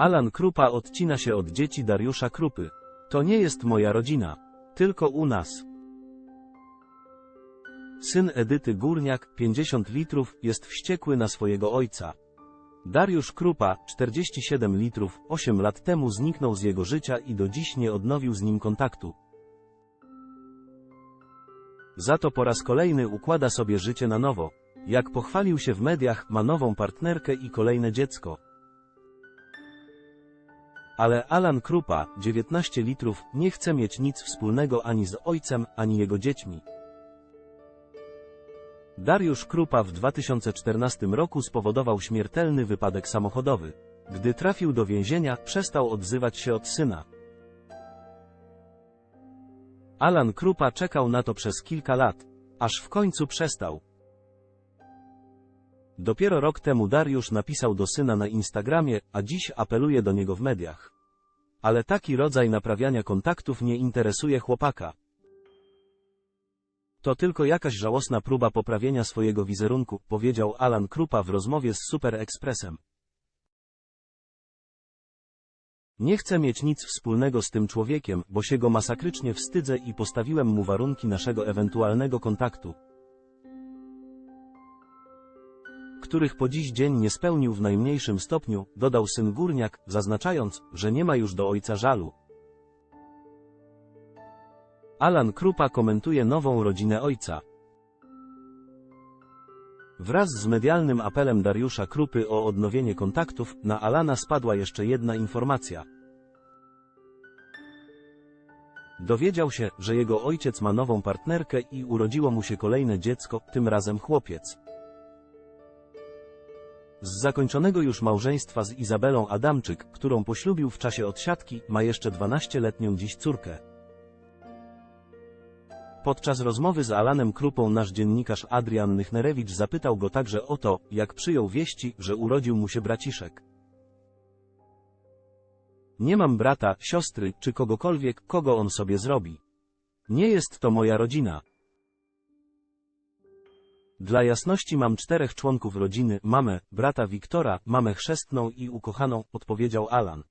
Alan Krupa odcina się od dzieci Dariusza Krupy. To nie jest moja rodzina. Tylko u nas. Syn Edyty Górniak, 50 litrów, jest wściekły na swojego ojca. Dariusz Krupa, 47 litrów, 8 lat temu zniknął z jego życia i do dziś nie odnowił z nim kontaktu. Za to po raz kolejny układa sobie życie na nowo. Jak pochwalił się w mediach, ma nową partnerkę i kolejne dziecko. Ale Alan Krupa, 19 litrów, nie chce mieć nic wspólnego ani z ojcem, ani jego dziećmi. Dariusz Krupa w 2014 roku spowodował śmiertelny wypadek samochodowy. Gdy trafił do więzienia, przestał odzywać się od syna. Alan Krupa czekał na to przez kilka lat, aż w końcu przestał. Dopiero rok temu Dariusz napisał do syna na Instagramie, a dziś apeluje do niego w mediach. Ale taki rodzaj naprawiania kontaktów nie interesuje chłopaka. To tylko jakaś żałosna próba poprawienia swojego wizerunku, powiedział Alan Krupa w rozmowie z Super Expressem. Nie chcę mieć nic wspólnego z tym człowiekiem, bo się go masakrycznie wstydzę i postawiłem mu warunki naszego ewentualnego kontaktu. Których po dziś dzień nie spełnił w najmniejszym stopniu, dodał syn Górniak, zaznaczając, że nie ma już do ojca żalu. Alan Krupa komentuje nową rodzinę ojca. Wraz z medialnym apelem Dariusza Krupy o odnowienie kontaktów, na Alana spadła jeszcze jedna informacja. Dowiedział się, że jego ojciec ma nową partnerkę i urodziło mu się kolejne dziecko, tym razem chłopiec. Z zakończonego już małżeństwa z Izabelą Adamczyk, którą poślubił w czasie odsiadki, ma jeszcze 12-letnią dziś córkę. Podczas rozmowy z Alanem Krupą nasz dziennikarz Adrian Nychnerewicz zapytał go także o to, jak przyjął wieści, że urodził mu się braciszek. Nie mam brata, siostry, czy kogokolwiek, kogo on sobie zrobi. Nie jest to moja rodzina. Dla jasności mam czterech członków rodziny, mamę, brata Wiktora, mamę chrzestną i ukochaną, odpowiedział Alan.